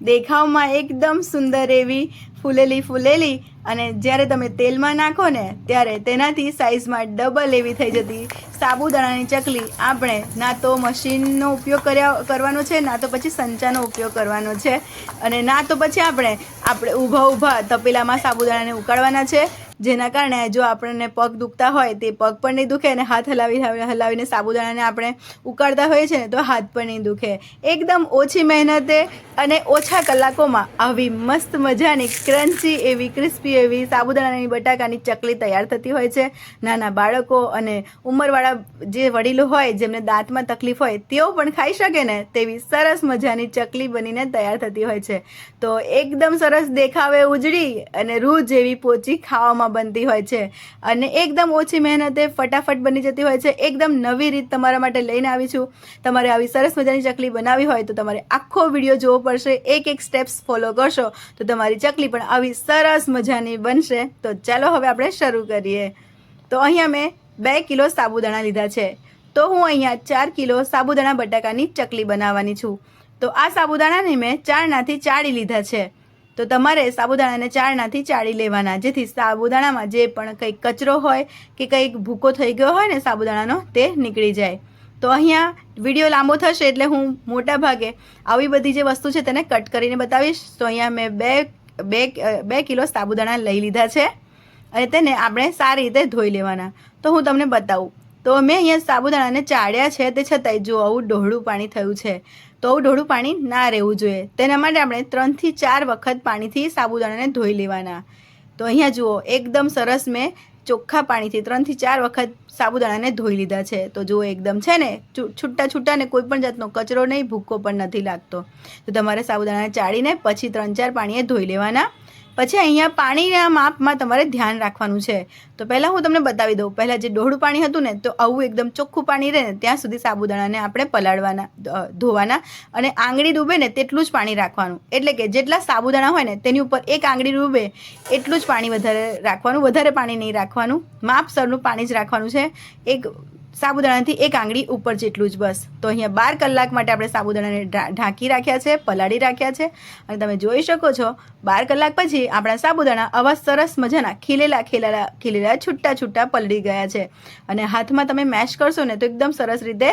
દેખાવમાં એકદમ સુંદર એવી ફૂલેલી ફૂલેલી અને જ્યારે તમે તેલમાં નાખો ને ત્યારે તેનાથી સાઇઝમાં ડબલ એવી થઈ જતી. સાબુદાણાની ચકલી આપણે ના તો મશીનનો ઉપયોગ કર્યા, કરવાનો છે, ના તો પછી સંચાનો ઉપયોગ કરવાનો છે. અને ના તો પછી આપણે આપણે ઊભા ઊભા તપેલામાં સાબુદાણાને ઉકાળવાના છે. જેના કારણે જો આપણને પગ દુખતા હોય તે પગ પણ નહીં દુખે અને હાથ હલાવી હલાવીને સાબુદાણાને આપણે ઉકાળતા હોઈએ છીએ ને તો હાથ પણ નહીં દુખે. એકદમ ઓછી મહેનતે અને ઓછા કલાકોમાં આવી મસ્ત મજાની ક્રન્ચી એવી, ક્રિસ્પી એવી સાબુદાણાની, બટાકાની ચકલી તૈયાર થતી હોય છે. નાના બાળકો અને ઉંમરવાળા જે વડીલો હોય, જેમને દાંતમાં તકલીફ હોય, તેઓ પણ ખાઈ શકે ને તેવી સરસ મજાની ચકલી બનીને તૈયાર થતી હોય છે. તો એકદમ સરસ દેખાવે ઉજળી અને રૂ જેવી પોચી ખાવામાં બનતી હોય છે. અને એકદમ ઓછી મહેનતે ફટાફટ બની જતી હોય છે. એકદમ નવી રીત તમારા માટે લઈને આવી છું. તમારે આવી સરસ મજાની ચકલી બનાવવી હોય તો તમારે આખો વીડિયો જોવો પડશે. એક એક સ્ટેપ્સ ફોલો કરશો તો તમારી ચકલી પણ આવી સરસ મજાની બનશે. તો ચાલો હવે આપણે શરૂ કરીએ. તો અહીંયા મેં બે કિલો સાબુદાણા લીધા છે. તો હું અહીંયા ચાર કિલો સાબુદાણા બટાકાની ચકલી બનાવવાની છું. તો આ સાબુદાણાને મેં ચારનાથી ચાળી લીધા છે. તો તમારે સાબુદાણાને ચારણાથી ચાળી લેવાના. જેથી સાબુદાણામાં જે પણ કંઈક કચરો હોય કે કંઈક ભૂકો થઈ ગયો હોય ને સાબુદાણાનો, તે નીકળી જાય. તો અહીંયા વીડિયો લાંબો થશે એટલે હું મોટા ભાગે આવી બધી જે વસ્તુ છે તેને કટ કરીને બતાવીશ. તો અહીંયા મેં બે બે બે કિલો સાબુદાણા લઈ લીધા છે અને તેને આપણે સારી રીતે ધોઈ લેવાના. તો હું તમને બતાવું. તો મેં અહીંયા સાબુદાણાને ચાળ્યા છે તે છતાંય જો આવું ઢોળું પાણી થયું છે, તો આવું ઢોળું પાણી ના રહેવું જોઈએ. તેના માટે આપણે ત્રણથી ચાર વખત પાણીથી સાબુદાણાને ધોઈ લેવાના. તો અહીંયા જુઓ, એકદમ સરસ મેં ચોખ્ખા પાણીથી ત્રણથી ચાર વખત સાબુદાણાને ધોઈ લીધા છે. તો જુઓ, એકદમ છે ને છૂટા છૂટા ને કોઈ પણ જાતનો કચરો નહીં, ભૂકો પણ નથી લાગતો. તો તમારે સાબુદાણાને ચાળીને પછી ત્રણ ચાર પાણીએ ધોઈ લેવાના. પછી અહીંયા પાણીના માપમાં તમારે ધ્યાન રાખવાનું છે. તો પહેલાં હું તમને બતાવી દઉં. પહેલાં જે ડોહળું પાણી હતું ને, તો આવું એકદમ ચોખ્ખું પાણી રહે ને, ત્યાં સુધી સાબુદાણાને આપણે પલાળવાના ધોવાના અને આંગળી ડૂબે ને તેટલું જ પાણી રાખવાનું. એટલે કે જેટલા સાબુદાણા હોય ને, તેની ઉપર એક આંગળી ડૂબે, એટલું જ પાણી વધારે રાખવાનું. વધારે પાણી નહીં રાખવાનું. માપસરનું પાણી જ રાખવાનું છે. એક સાબુદાણાથી એક આંગળી ઉપર જેટલું જ બસ. તો અહીંયા બાર કલાક માટે આપણે સાબુદાણાને ઢાંકી રાખ્યા છે, પલાળી રાખ્યા છે. અને તમે જોઈ શકો છો, બાર કલાક પછી આપણા સાબુદાણા આવા સરસ મજાના ખીલેલા ખીલેલા ખીલેલા, છૂટા છૂટા પલળી ગયા છે. અને હાથમાં તમે મેશ કરશો ને તો એકદમ સરસ રીતે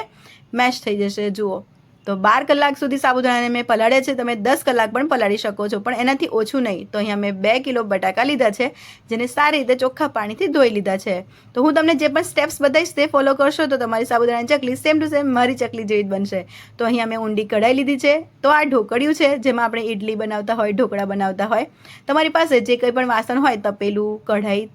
મેશ થઈ જશે. જુઓ. તો બાર કલાક સુધી સાબુદાણાને મેં પલાળ્યા છે, તમે દસ કલાક પણ પલાળી શકો છો. પણ એનાથી ઓછું નહીં. તો અહીંયા મેં બે કિલો બટાકા લીધા છે, જેને સારી રીતે ચોખ્ખા પાણીથી ધોઈ લીધા છે. તો હું તમને જે પણ સ્ટેપ્સ બતાવીશ તે ફોલો કરશો તો તમારી સાબુદાણાની ચકલી સેમ ટુ સેમ મારી ચકલી જેવી જ બનશે. તો અહીંયા મેં ઊંડી કઢાઈ લીધી છે. તો આ ઢોકળિયું છે, જેમાં આપણે ઇડલી બનાવતા હોય, ઢોકળા બનાવતા હોય. તમારી પાસે જે કંઈ પણ વાસણ હોય, તપેલું, કઢાઈ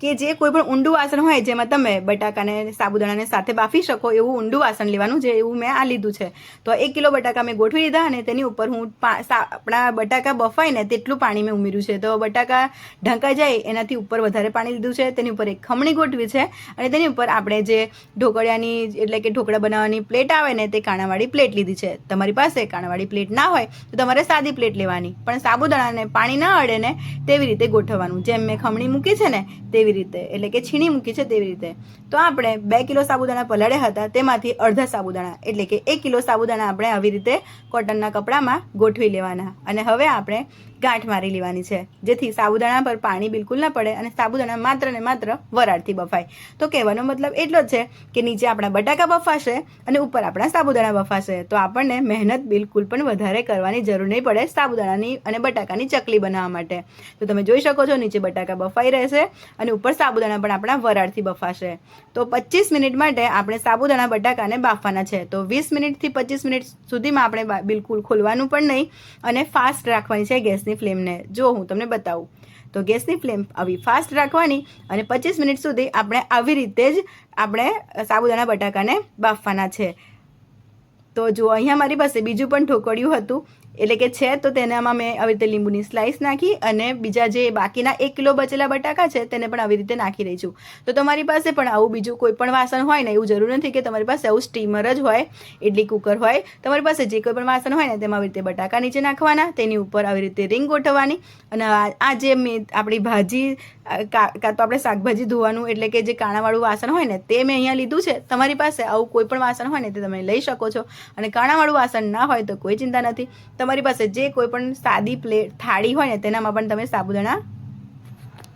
કે જે કોઈ પણ ઊંડું વાસણ હોય જેમાં તમે બટાકાને, સાબુદાણાને સાથે બાફી શકો એવું ઊંડું વાસણ લેવાનું જે એવું મેં આ લીધું છે. તો એક કિલો બટાકા મેં ગોઠવી લીધા અને તેની ઉપર હું આપણા બટાકા બફાય ને તેટલું પાણી મેં ઉમેર્યું છે. તો બટાકા ઢંકાઈ જાય એનાથી ઉપર વધારે પાણી લીધું છે. તેની ઉપર એક ખમણી ગોઠવી છે અને તેની ઉપર આપણે જે ઢોકળિયાની એટલે કે ઢોકળા બનાવવાની પ્લેટ આવે ને તે કાણાવાળી પ્લેટ લીધી છે. તમારી પાસે કાણાવાળી પ્લેટ ના હોય તો તમારે સાદી પ્લેટ લેવાની. પણ સાબુદાણાને પાણી ના અડે ને તેવી રીતે ગોઠવવાનું. જેમ મેં ખમણી મૂકી છે ને તેવી રીતે, એટલે કે છીણી મૂકી છે તેવી રીતે. તો આપણે બે કિલો સાબુદાણા પલાળ્યા હતા, તેમાંથી અડધા સાબુદાણા, એટલે કે એક કિલો સાબુદાણા આપણે આવી રીતે કોટનના કપડામાં ગોઠવી લેવાના. અને હવે આપણે ગાંઠ મારી લેવાની છે. જેથી સાબુદાણા પર પાણી બિલકુલ ના પડે અને સાબુદાણા માત્ર ને માત્ર વરાળથી બફાય. તો કહેવાનો મતલબ એટલો જ છે કે નીચે આપણા બટાકા બફાશે અને ઉપર આપણા સાબુદાણા બફાશે. તો આપણને મહેનત બિલકુલ પણ વધારે કરવાની જરૂર નહીં પડે સાબુદાણાની અને બટાકાની ચકલી બનાવવા માટે. તો તમે જોઈ શકો છો નીચે બટાકા બફાઈ રહેશે અને ઉપર સાબુદાણા પણ આપણા વરાળથી બફાશે. તો પચીસ મિનિટ માટે આપણે સાબુદાણા બટાકાને બાફવાના છે. તો વીસ મિનિટથી પચીસ મિનિટ સુધીમાં આપણે બિલકુલ ખોલવાનું પણ નહીં અને ફાસ્ટ રાખવાની છે ગેસની ફ્લેમને જો હું તમને બતાવું. તો ગેસની ફ્લેમ આવી ફાસ્ટ રાખવાની અને પચીસ મિનિટ સુધી આપણે આવી રીતે જ આપણે સાબુદાણા બટાકાને બાફવાના છે. તો જો અહીંયા મારી પાસે બીજું પણ ઢોકળિયું હતું, એટલે કે છે, તો તેનામાં મેં આવી રીતે લીંબુની સ્લાઇસ નાખી અને બીજા જે બાકીના એક કિલો બચેલા બટાકા છે, તેને પણ આવી રીતે નાખી રહી છું. તો તમારી પાસે પણ આવું બીજું કોઈ પણ વાસણ હોય ને, એવું જરૂર નથી કે તમારી પાસે આવું સ્ટીમર જ હોય, ઇડલી કુકર હોય, તમારી પાસે જે કોઈ પણ વાસણ હોય ને, તેમાં આવી રીતે બટાકા નીચે નાખવાના, તેની ઉપર આવી રીતે રીંગ ગોઠવવાની અને આ જે મેં આપણી ભાજી કા તો આપણે શાકભાજી ધોવાનું એટલે કે જે કાણાવાળું વાસણ હોય ને તે મેં અહીંયા લીધું છે. તમારી પાસે આવું કોઈ પણ વાસણ હોય ને તે તમે લઈ શકો છો. અને કાણાવાળું વાસણ ના હોય તો કોઈ ચિંતા નથી. તમારી પાસે જે કોઈ પણ સાદી પ્લેટ, થાળી હોય ને તેનામાં પણ તમે સાબુદાણા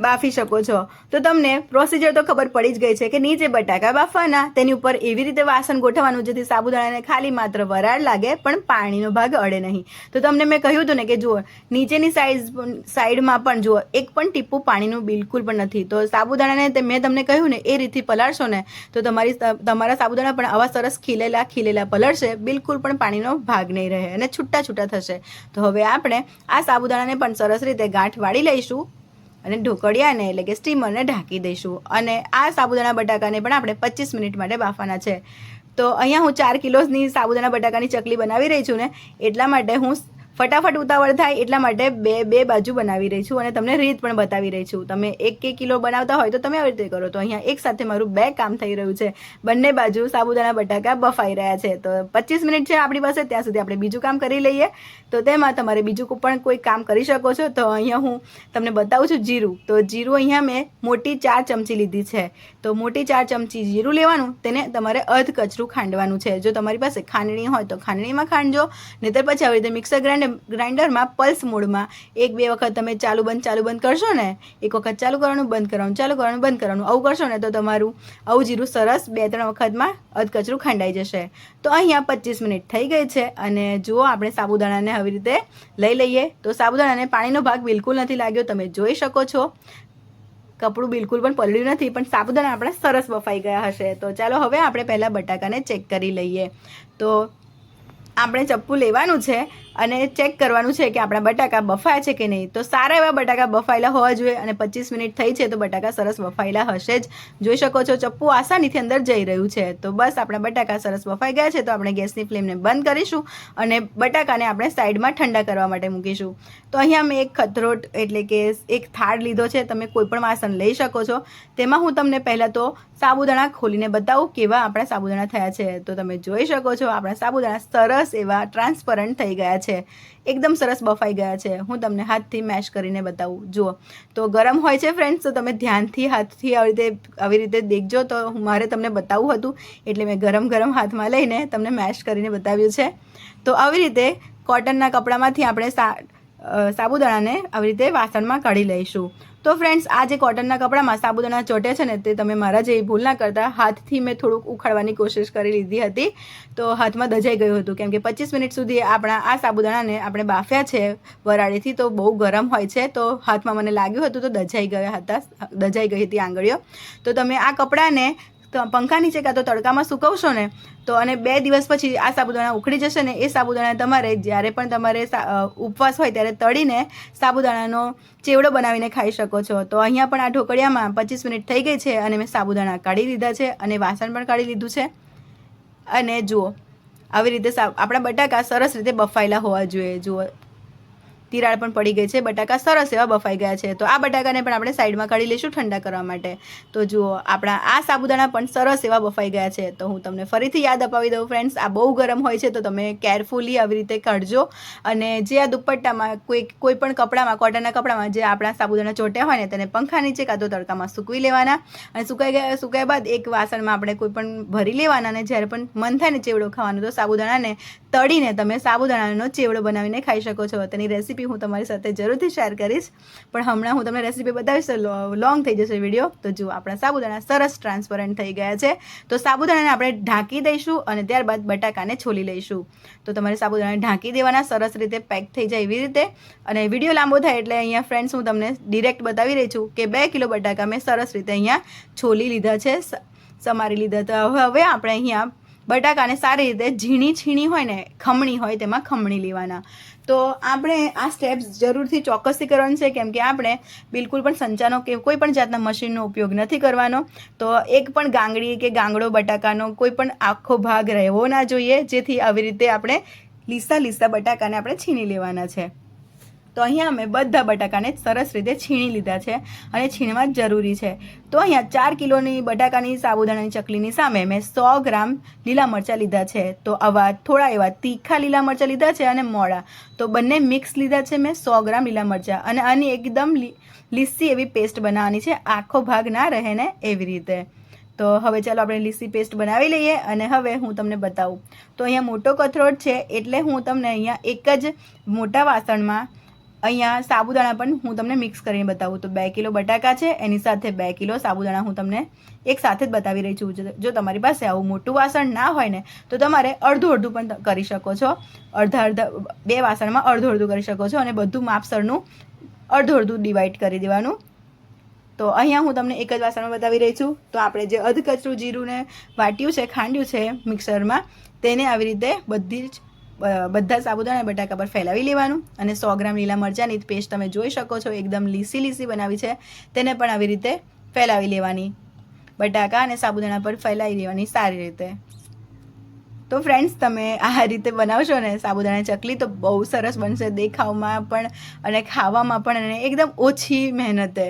બાફી શકો છો. તો તમને પ્રોસિજર તો ખબર પડી જ ગઈ છે કે નીચે બટાકા બાફવાના, તેની ઉપર એવી રીતે વાસણ ગોઠવવાનું જેથી સાબુદાણાને ખાલી માત્ર વરાળ લાગે, પણ પાણીનો ભાગ અડે નહીં. તો તમને મેં કહ્યું હતું ને કે જુઓ, નીચેની સાઈડ સાઈડમાં પણ જુઓ, એક પણ ટીપું પાણીનું બિલકુલ પણ નથી. તો સાબુદાણાને મેં તમને કહ્યું ને, એ રીતથી પલાળશો ને, તો તમારી તમારા સાબુદાણા પણ આવા સરસ ખીલેલા ખીલેલા પલળશે, બિલકુલ પણ પાણીનો ભાગ નહીં રહે અને છૂટા છૂટા થશે. તો હવે આપણે આ સાબુદાણાને પણ સરસ રીતે ગાંઠ વાળી લઈશું. અને ઢોકળિયાને એટલે કે સ્ટીમરને ઢાંકી દઈશું. અને આ સાબુદાણા બટાકાને પણ આપણે પચીસ મિનિટ માટે બાફવાના છે. તો અહીંયા હું ચાર કિલોની સાબુદાણા બટાકાની ચકલી બનાવી રહી છું ને, એટલા માટે હું ફટાફટ ઉતાવળ થાય એટલા માટે બે બે બાજુ બનાવી રહી છું અને તમને રીત પણ બતાવી રહી છું. તમે એક એક કિલો બનાવતા હોય તો તમે આવી રીતે કરો. તો અહીંયા એક સાથે મારું બે કામ થઈ રહ્યું છે. બંને બાજુ સાબુદાણા, બટાકા બફાઈ રહ્યા છે. તો પચીસ મિનિટ છે આપણી પાસે, ત્યાં સુધી આપણે બીજું કામ કરી લઈએ. તો તેમાં તમારે બીજું પણ કોઈ કામ કરી શકો છો. તો અહીંયા હું તમને બતાવું છું જીરું. તો જીરું અહીંયા મેં મોટી ચાર ચમચી લીધી છે. તો મોટી ચાર ચમચી જીરું લેવાનું, તેને તમારે અર્ધ કચરું ખાંડવાનું છે. જો તમારી પાસે ખાંડણી હોય તો ખાંડણીમાં ખાંડજો. નહીતર પછી આવી રીતે મિક્સર ગ્રાઇન્ડર ગ્રાઇન્ડરમાં પલ્સ મોડમાં. એક બે વખત તમે ચાલુ બંધ ચાલુ બંધ કરશો ને, એક વખત ચાલુ કરવાનું, બંધ કરવાનું, ચાલુ કરવાનું, બંધ કરવાનું. આવું કરશો ને તો તમારું આવું જીરું સરસ બે ત્રણ વખતમાં અધકચરું ખંડાઈ જશે. તો અહીંયા પચીસ મિનિટ થઈ ગઈ છે અને જુઓ આપણે સાબુદાણાને આવી રીતે લઈ લઈએ. તો સાબુદાણાને પાણીનો ભાગ બિલકુલ નથી લાગ્યો, તમે જોઈ શકો છો. કપડું બિલકુલ પણ પલળ્યું નથી, પણ સાબુદાણા આપણા સરસ બફાઈ ગયા હશે. તો ચાલો હવે આપણે પહેલાં બટાકાને ચેક કરી લઈએ. તો આપણે ચપ્પુ લેવાનું છે. અને ચેક કરવાનું છે કે આપણા બટાકા બફાયા છે કે નહીં. તો સારા એવા બટાકા બફાયેલા હોવા જોઈએ અને પચીસ મિનિટ થઈ છે તો બટાકા સરસ બફાયેલા હશે જ. જોઈ શકો છો ચપ્પુ આસાનીથી અંદર જઈ રહ્યું છે. તો બસ આપણા બટાકા સરસ બફાઈ ગયા છે તો આપણે ગેસની ફ્લેમને બંધ કરીશું અને બટાકાને આપણે સાઈડમાં ઠંડા કરવા માટે મૂકીશું. તો અહીંયા મેં એક ખતરોટ એટલે કે એક થાળ લીધો છે. તમે કોઈ પણ વાસણ લઈ શકો છો. તેમાં હું તમને પહેલાં તો સાબુદાણા ખોલીને બતાવું કેવા આપણા સાબુદાણા થયા છે. તો તમે જોઈ શકો છો આપણા સાબુદાણા સરસ એવા ટ્રાન્સપરન્ટ થઈ ગયા છે. એકદમ સરસ બફાઈ ગયા છે. હું તમને હાથથી મેશ કરીને બતાવું. જુઓ. તો ગરમ હોય છે ફ્રેન્ડ્સ તો તમે ધ્યાનથી હાથથી આવી રીતે આવી રીતે દેખજો. તો મારે તમને બતાવવું હતું, એટલે મેં ગરમ ગરમ હાથમાં લઈને તમને મેશ કરીને બતાવ્યું છે. તો આવી રીતે કોટનના કપડામાંથી આપણે સાબુદાણાને આવી રીતે વાસણમાં કાઢી લઈશું. તો ફ્રેન્ડ્સ આ જે કોટનના કપડામાં સાબુદાણા ચોટે છે ને, તે તમે મારા જેવી ભૂલ ના કરતા. હાથથી મેં થોડુંક ઉખાડવાની કોશિશ કરી લીધી હતી. તો હાથમાં દજાઈ ગયું હતું. કેમ કે પચીસ મિનિટ સુધી આપણા આ સાબુદાણાને આપણે બાફ્યા છે વરાળીથી તો બહુ ગરમ હોય છે. તો હાથમાં મને લાગ્યું હતું તો દજાઈ ગયા હતા, દજાઈ ગઈ હતી આંગળીઓ. તો તમે આ કપડાને તો પંખા નીચે કાં તો તડકામાં સુકવશો ને, તો અને બે દિવસ પછી આ સાબુદાણા ઉખડી જશે ને, એ સાબુદાણા તમારે જ્યારે પણ તમારે ઉપવાસ હોય ત્યારે તળીને સાબુદાણાનો ચેવડો બનાવીને ખાઈ શકો છો. તો અહીંયા પણ આ ઢોકળિયામાં પચીસ મિનિટ થઈ ગઈ છે અને મેં સાબુદાણા કાઢી લીધા છે અને વાસણ પણ કાઢી લીધું છે. અને જુઓ, આવી રીતે આપણા બટાકા સરસ રીતે બફાયેલા હોવા જોઈએ. જુઓ તિરાડ પણ પડી ગઈ છે, બટાકા સરસ એવા બફાઈ ગયા છે. તો આ બટાકાને પણ આપણે સાઈડમાં કાઢી લઈશું ઠંડા કરવા માટે. તો જુઓ, આપણા આ સાબુદાણા પણ સરસ એવા બફાઈ ગયા છે. તો હું તમને ફરીથી યાદ અપાવી દઉં ફ્રેન્ડ્સ આ બહુ ગરમ હોય છે, તો તમે કેરફુલી આવી રીતે કાઢજો. અને જે આ દુપટ્ટામાં કોઈ કોઈ પણ કપડામાં, કોટનના કપડામાં જે આપણા સાબુદાણા ચોટ્યા હોય ને, તેને પંખા નીચે કાં તો તડકામાં સૂકવી લેવાના. અને સુકાઈ ગયા, સુકાયા બાદ એક વાસણમાં આપણે કોઈ પણ ભરી લેવાના અને જ્યારે પણ મન થાય ને, ચેવડો ખાવાનો, તો સાબુદાણાને તળીને તમે સાબુદાણાનો ચેવડો બનાવીને ખાઈ શકો છો. તેની રેસીપી હું તમારી સાથે જરૂરથી શેર કરીશ. પણ હમણાં હું તમને રેસીપી બતાવીશ લોંગ થઈ જશે વીડિયો તો જુઓ, આપણા સાબુદાણા સરસ ટ્રાન્સપરન્ટ થઈ ગયા છે. તો સાબુદાણાને આપણે ઢાંકી દઈશું અને ત્યારબાદ બટાકાને છોલી લઈશું. તો તમારે સાબુદાણાને ઢાંકી દેવાના, સરસ રીતે પેક થઈ જાય એવી રીતે. અને વીડિયો લાંબો થાય એટલે અહીંયા ફ્રેન્ડ્સ હું તમને ડિરેક્ટ બતાવી રહી છું કે બે કિલો બટાકા મેં સરસ રીતે અહીંયા છોલી લીધા છે સમારી લીધા તો હવે આપણે અહીંયા બટાકાને સારી રીતે ઝીણી છીણી હોય ને, ખમણી હોય તેમાં ખમણી લેવાના. તો આપણે આ સ્ટેપ્સ જરૂરથી ચોક્કસથી કરવાનું છે, કેમ કે આપણે બિલકુલ પણ સંચાનો કે કોઈ પણ જાતના મશીનનો ઉપયોગ નથી કરવાનો. તો એક પણ ગાંગડી કે ગાંગડો બટાકાનો કોઈ પણ આખો ભાગ રહેવો ના જોઈએ, જેથી આવી રીતે આપણે લીસા લીસા બટાકાને આપણે છીણી લેવાના છે. તો અહીંયા અમે બધા બટાકાને સરસ રીતે છીણી લીધા છે અને છીણવા જ જરૂરી છે. તો અહીંયા ચાર કિલોની બટાકાની સાબુદાણાની ચકલીની સામે મેં સો ગ્રામ લીલા મરચાં લીધા છે. તો આવા થોડા એવા તીખા લીલા મરચાં લીધા છે અને મોડા તો બંને મિક્સ લીધા છે મેં સો ગ્રામ લીલા મરચાં અને આની એકદમ લીસી એવી પેસ્ટ બનાવવાની છે. આખો ભાગ ના રહે ને એવી રીતે. તો હવે ચાલો આપણે લીસી પેસ્ટ બનાવી લઈએ અને હવે હું તમને બતાવું. તો અહીંયા મોટો કથરોટ છે એટલે હું તમને અહીંયા એક જ મોટા વાસણમાં અહીંયા સાબુદાણા પણ હું તમને મિક્સ કરીને બતાવું. તો બે કિલો બટાકા છે, એની સાથે બે કિલો સાબુદાણા હું તમને એક સાથે જ બતાવી રહી છું. જો- તમારી પાસે આવું મોટું વાસણ ના હોય ને, તો તમારે અડધું અડધું પણ કરી શકો છો. અડધા અડધા, બે વાસણમાં અડધું અડધું કરી શકો છો અને બધું માપસરનું અડધું અડધું ડિવાઈડ કરી દેવાનું. તો અહીંયા હું તમને એક જ વાસણમાં બતાવી રહી છું. તો આપણે જે અધકચરું જીરુંને વાટ્યું છે, ખાંડ્યું છે મિક્સરમાં તેને આવી રીતે બધી જ બધા સાબુદાણા, બટાકા પર ફેલાવી લેવાનું અને સો ગ્રામ લીલા મરચાંની પેસ્ટ તમે જોઈ શકો છો, એકદમ લીસી લીસી બનાવી છે. તેને પણ આવી રીતે ફેલાવી લેવાની. બટાકા અને સાબુદાણા પર ફેલાવી લેવાની સારી રીતે. તો ફ્રેન્ડ્સ તમે આ રીતે બનાવશો ને સાબુદાણા ચકલી તો બહુ સરસ બનશે દેખાવમાં પણ અને ખાવામાં પણ અને એકદમ ઓછી મહેનતે.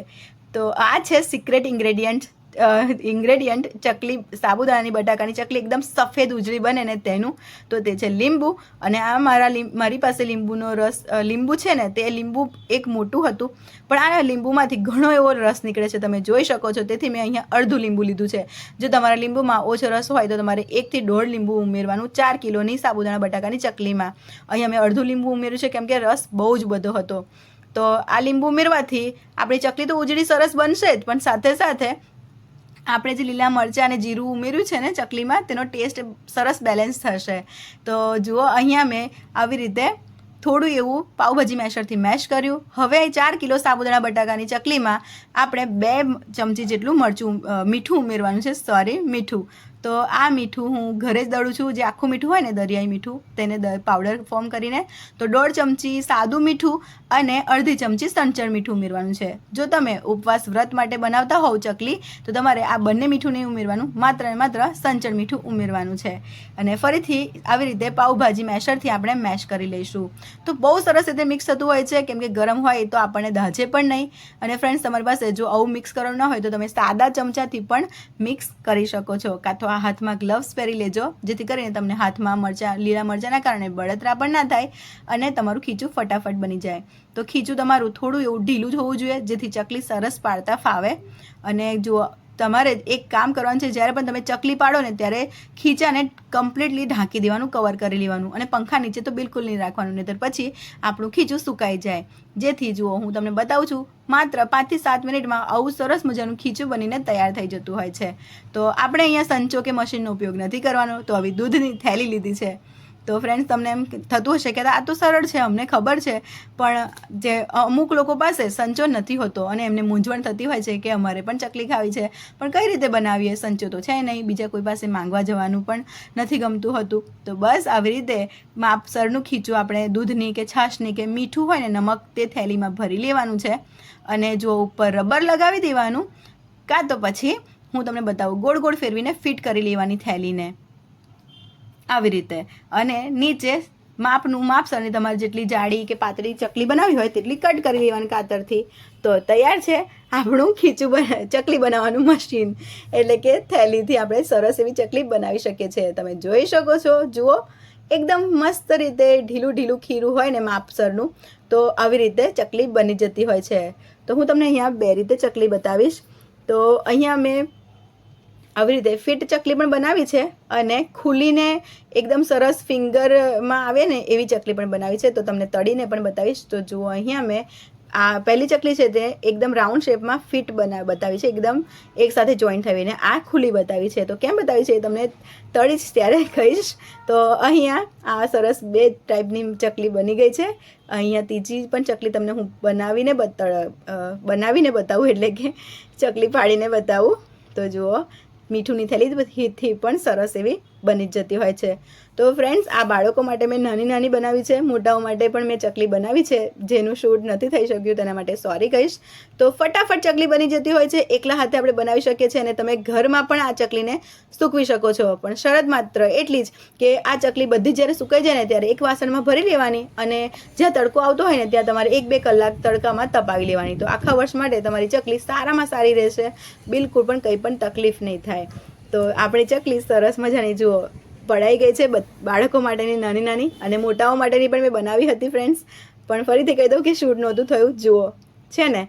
તો આ છે સિક્રેટ ઇન્ગ્રેડિયન્ટ ઇન્ગ્રેડિયન્ટ ચકલી, સાબુદાણાની બટાકાની ચકલી એકદમ સફેદ ઉજળી બને ને તેનું. તો તે છે લીંબુ અને આ મારા મારી પાસે લીંબુનો રસ લીંબુ છે ને તે લીંબુ એક મોટું હતું. પણ આ લીંબુમાંથી ઘણો એવો રસ નીકળે છે, તમે જોઈ શકો છો. તેથી મેં અહીંયા અડધું લીંબુ લીધું છે. જો તમારા લીંબુમાં ઓછો રસ હોય તો તમારે એકથી દોઢ લીંબુ ઉમેરવાનું, ચાર કિલોની સાબુદાણા બટાકાની ચકલીમાં. અહીંયા મેં અડધું લીંબુ ઉમેર્યું છે, કેમ કે રસ બહુ જ બધો હતો. તો આ લીંબુ ઉમેરવાથી આપણી ચકલી તો ઉજળી સરસ બનશે જ, પણ સાથે સાથે આપણે જે લીલા મરચાં અને જીરું ઉમેર્યું છે ને ચકલીમાં, તેનો ટેસ્ટ સરસ બેલેન્સ થશે. તો જુઓ, અહીંયા મેં આવી રીતે થોડું એવું પાઉંભાજી મેશરથી મેશ કર્યું. હવે ચાર કિલો સાબુદાણા બટાકાની ચકલીમાં આપણે બે ચમચી જેટલું મરચું મીઠું ઉમેરવાનું છે. સોરી મીઠું. તો આ મીઠું હું ઘરે જ દળું છું. જે આખું મીઠું હોય ને, દરિયાઈ મીઠું, તેને પાવડર ફોર્મ કરીને તો દોઢ ચમચી સાદું મીઠું અને અડધી ચમચી સંચળ મીઠું ઉમેરવાનું છે. જો તમે ઉપવાસ વ્રત માટે બનાવતા હોવ ચકલી, તો તમારે આ બંને મીઠું નહીં ઉમેરવાનું. માત્ર ને માત્ર સંચળ મીઠું ઉમેરવાનું છે. અને ફરીથી આવી રીતે પાઉંભાજી મેશરથી આપણે મેશ કરી લઈશું. તો બહુ સરસ રીતે મિક્સ થતું હોય છે. કેમ કે ગરમ હોય તો આપણને દાજે પણ નહીં. અને ફ્રેન્ડ્સ તમારી પાસે જો આવું મિક્સ કરવાનું ન હોય તો તમે સાદા ચમચાથી પણ મિક્સ કરી શકો છો. કાં તો આ હાથમાં ગ્લવ્સ પહેરી લેજો, જેથી કરીને તમને હાથમાં મરચાં, લીલા મરચાંના કારણે બળતરા પણ ના થાય અને તમારું ખીચું ફટાફટ બની જાય. તો ખીચું તમારું થોડું એવું ઢીલું જ હોવું જોઈએ, જેથી ચકલી સરસ પાડતા ફાવે. અને જો તમારે એક કામ કરવાનું છે, જ્યારે પણ તમે ચકલી પાડો ને, ત્યારે ખીચાને કમ્પ્લીટલી ઢાંકી દેવાનું કવર કરી લેવાનું અને પંખા નીચે તો બિલકુલ નહીં રાખવાનું, નહીતર પછી આપણું ખીચું સુકાઈ જાય. જેથી જુઓ, હું તમને બતાવું છું, માત્ર પાંચથી સાત મિનિટમાં આવું સરસ મજાનું ખીચું બનીને તૈયાર થઈ જતું હોય છે. તો આપણે અહીંયા સંચો કે મશીનનો ઉપયોગ નથી કરવાનો, તો આવી દૂધની થેલી લીધી છે. તો ફ્રેન્ડ્સ તમને એમ થતું હશે કે આ તો સરળ છે, અમને ખબર છે, પણ જે અમુક લોકો પાસે સંચો નથી હોતો અને એમને મૂંઝવણ થતી હોય છે કે અમારે પણ ચકલી ખાવી છે, પણ કઈ રીતે બનાવીએ સંચો તો છે નહીં, બીજા કોઈ પાસે માંગવા જવાનું પણ નથી ગમતું હતું. તો બસ આવી રીતે માપસરનું ખીચું આપણે દૂધની કે છાશની કે મીઠું હોય ને નમક તે થેલીમાં ભરી લેવાનું છે અને જો ઉપર રબર લગાવી દેવાનું, કાં તો પછી હું તમને બતાવું, ગોળ ગોળ ફેરવીને ફિટ કરી લેવાની થેલીને. આવી રીતે. અને નીચે માપનું માપસરની તમારે જેટલી જાડી કે પાતળી ચકલી બનાવી હોય તેટલી કટ કરી લેવાની કાતરથી. તો તૈયાર છે આપણું ખીચું બના, ચકલી બનાવવાનું મશીન. એટલે કે થેલીથી આપણે સરસ એવી ચકલી બનાવી શકીએ છીએ. તમે જોઈ શકો છો, જુઓ. એકદમ મસ્ત રીતે ઢીલું ઢીલું ખીરું હોય ને માપસરનું, તો આવી રીતે ચકલી બની જતી હોય છે. તો હું તમને અહીંયા બે રીતે ચકલી બતાવીશ. તો અહીંયા મેં આવી રીતે ફિટ ચકલી પણ બનાવી છે અને ખુલીને એકદમ સરસ ફિંગરમાં આવે ને એવી ચકલી પણ બનાવી છે. તો તમને તળીને પણ બતાવીશ. તો જુઓ અહીંયા મેં આ પહેલી ચકલી છે તે એકદમ રાઉન્ડ શેપમાં ફિટ બના બતાવી છે. એકદમ એક સાથે જોઈન્ટ થઈને આ ખુલ્લી બતાવી છે. તો કેમ બતાવી છે એ તમને તળીશ ત્યારે કહીશ. તો અહીંયા આ સરસ બે ટાઈપની ચકલી બની ગઈ છે. અહીંયા ત્રીજી પણ ચકલી તમને હું બનાવીને બનાવીને બતાવું એટલે કે ચકલી પાડીને બતાવું. તો જુઓ મીઠુંની થેલી થી પણ સરસ એવી બની જતી હોય છે. તો ફ્રેન્ડ્સ આ બાળકો માટે મેં નાની નાની બનાવી છે. મોટાઓ માટે પણ મેં ચકલી બનાવી છે. જેનું શૂટ નથી થઈ શક્યું, તેના માટે સોરી કહીશ. તો ફટાફટ ચકલી બની જતી હોય છે. એકલા હાથે આપણે બનાવી શકીએ છીએ અને તમે ઘરમાં પણ આ ચકલીને સૂકવી શકો છો. પણ શરત માત્ર એટલી જ કે આ ચકલી બધી જ્યારે સુકાઈ જાય ને ત્યારે એક વાસણમાં ભરી લેવાની અને જ્યાં તડકો આવતો હોય ને ત્યાં તમારે એક બે કલાક તડકામાં તપાવી લેવાની. તો આખા વર્ષ માટે તમારી ચકલી સારામાં સારી રહેશે. બિલકુલ પણ કંઈ પણ તકલીફ નહીં થાય. તો આપણી ચકલી સરસ મજાની, જુઓ પડાઈ ગઈ છે બાળકો માટેની, નાની નાની અને મોટાઓ માટેની પણ મેં બનાવી હતી ફ્રેન્ડ્સ પણ ફરીથી કહી દઉં કે શૂટ નહોતું થયું. જુઓ, છે ને?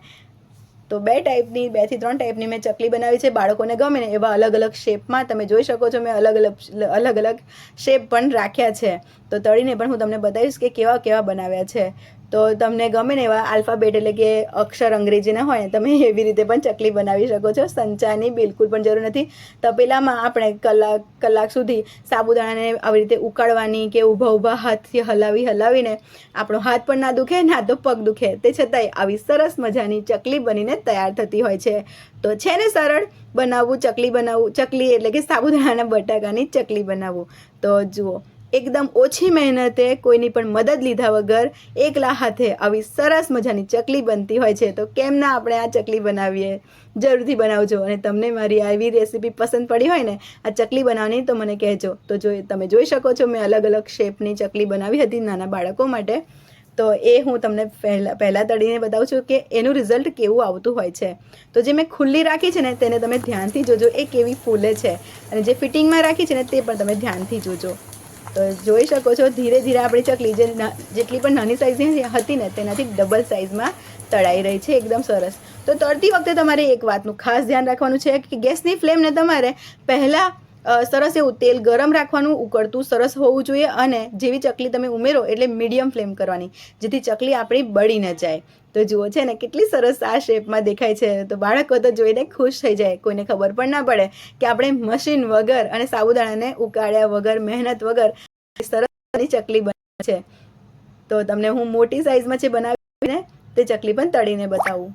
તો બે ટાઈપની બેથી ત્રણ ટાઈપની મેં ચકલી બનાવી છે. બાળકોને ગમે ને એવા અલગ અલગ શેપમાં તમે જોઈ શકો છો. મેં અલગ અલગ અલગ અલગ શેપ પણ રાખ્યા છે. તો તળીને પણ હું તમને બતાવીશ કે કેવા કેવા બનાવ્યા છે. તો તમને ગમે ને એવા આલ્ફાબેટ એટલે કે અક્ષર અંગ્રેજીના હોય ને, તમે એવી રીતે પણ ચકલી બનાવી શકો છો. સંચાની બિલકુલ પણ જરૂર નથી. તપેલામાં આપણે કલાક કલાક સુધી સાબુદાણાને આવી રીતે ઉકાળવાની કે ઊભા ઊભા હાથથી હલાવી, હલાવીને આપણો હાથ પણ ના દુખે, ના તો પગ દુખે. તે છતાંય આવી સરસ મજાની ચકલી બનીને તૈયાર થતી હોય છે. તો છે ને સરળ બનાવવું ચકલી બનાવવું, ચકલી એટલે કે સાબુદાણાના બટાકાની ચકલી બનાવવું. તો જુઓ એકદમ ઓછી મહેનતે કોઈની પણ મદદ લીધા વગર એકલા હાથે આવી સરસ મજાની ચકલી બનતી હોય છે. તો કેમ ના આપણે આ ચકલી બનાવીએ? જરૂરથી બનાવજો. અને તમને મારી આવી રેસીપી પસંદ પડી હોય ને, આ ચકલી બનાવવાની તો મને કહેજો. તો જો તમે જોઈ શકો છો, મેં અલગ અલગ શેપની ચકલી બનાવી હતી નાના બાળકો માટે. તો એ હું તમને પહેલાં પહેલાં તળીને બતાવું છું કે એનું રિઝલ્ટ કેવું આવતું હોય છે. તો જે મેં ખુલ્લી રાખી છે ને, તેને તમે ધ્યાનથી જોજો, એ કેવી ફૂલે છે. અને જે ફિટિંગમાં રાખી છે ને, તે પણ તમે ધ્યાનથી જોજો. તો જોઈ શકો છો, ધીરે ધીરે આપણી ચકલી જે જેટલી પણ નાની સાઇઝની હતી ને, તેનાથી ડબલ સાઇઝમાં તળાઈ રહી છે, એકદમ સરસ. તો તળતી વખતે તમારે એક વાતનું ખાસ ધ્યાન રાખવાનું છે કે ગેસની ફ્લેમને તમારે પહેલાં સરસ એવું તેલ ગરમ રાખવાનું, ઉકળતું સરસ હોવું જોઈએ અને જેવી ચકલી તમે ઉમેરો એટલે મીડિયમ ફ્લેમ કરવાની, જેથી ચકલી આપણી બળી ન જાય. તો જુઓ છે ને, કેટલી સરસ આ શેપમાં દેખાય છે. તો બાળકો તો જોઈને ખુશ થઈ જાય, કોઈને ખબર પણ ના પડે કે આપણે મશીન વગર અને સાબુદાણાને ઉકાળ્યા વગર, મહેનત વગર સરસ ચકલી બને છે. તો તમને હું મોટી સાઈઝમાં છે બનાવીને તે ચકલી પણ તળીને બતાવું.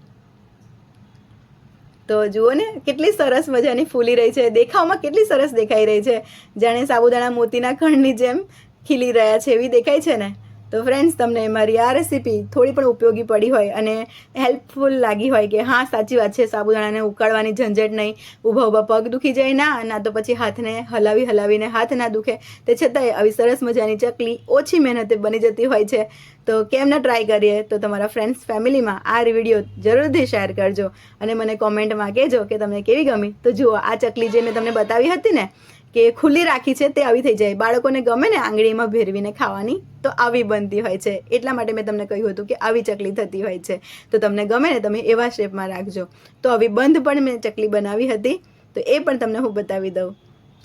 તો જુઓ ને, કેટલી સરસ મજાની ફૂલી રહી છે. દેખાવમાં કેટલી સરસ દેખાઈ રહી છે. જાણે સાબુદાણા મોતીના કણની જેમ ખીલી રહ્યા છે એવી દેખાય છે ને. તો ફ્રેન્ડ્સ તમને મારી આ રેસીપી થોડી પણ ઉપયોગી પડી હોય અને હેલ્પફુલ લાગી હોય કે હા, સાચી વાત છે, સાબુદાણાને ઉકાળવાની ઝંઝટ નહીં, ઊભા ઊભા પગ દુખી જાય ના ના તો પછી હાથને હલાવી હલાવીને હાથ ના દુખે. તે છતાંય આવી સરસ મજાની ચકલી ઓછી મહેનતે બની જતી હોય છે. તો કેમ ના ટ્રાય કરીએ? તો તમારા ફ્રેન્ડ્સ ફેમિલીમાં આ વીડિયો જરૂરથી શેર કરજો અને મને કોમેન્ટમાં કહેજો કે તમને કેવી ગમી. તો જુઓ, આ ચકલી જે મેં તમને બતાવી હતી ને કે ખુલ્લી રાખી છે તે આવી થઈ જાય. બાળકોને ગમે ને આંગળીમાં ભેરવીને ખાવાની તો આવી બનતી હોય છે. એટલા માટે મેં તમને કહ્યું હતું કે આવી ચકલી થતી હોય છે. તો તમને ગમે ને તમે એવા શેપમાં રાખજો. તો આવી બંધ પણ મેં ચકલી બનાવી હતી. તો એ પણ તમને હું બતાવી દઉં.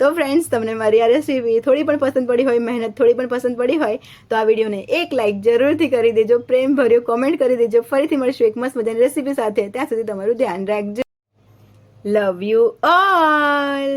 તો ફ્રેન્ડ્સ તમને મારી આ રેસીપી થોડી પણ પસંદ પડી હોય, મહેનત થોડી પણ પસંદ પડી હોય, તો આ વિડીયોને એક લાઇક જરૂરથી કરી દેજો. પ્રેમ ભર્યો કોમેન્ટ કરી દેજો. ફરીથી મળશું એક મસ્ત મજાની રેસીપી સાથે. ત્યાં સુધી તમારું ધ્યાન રાખજો. Love you all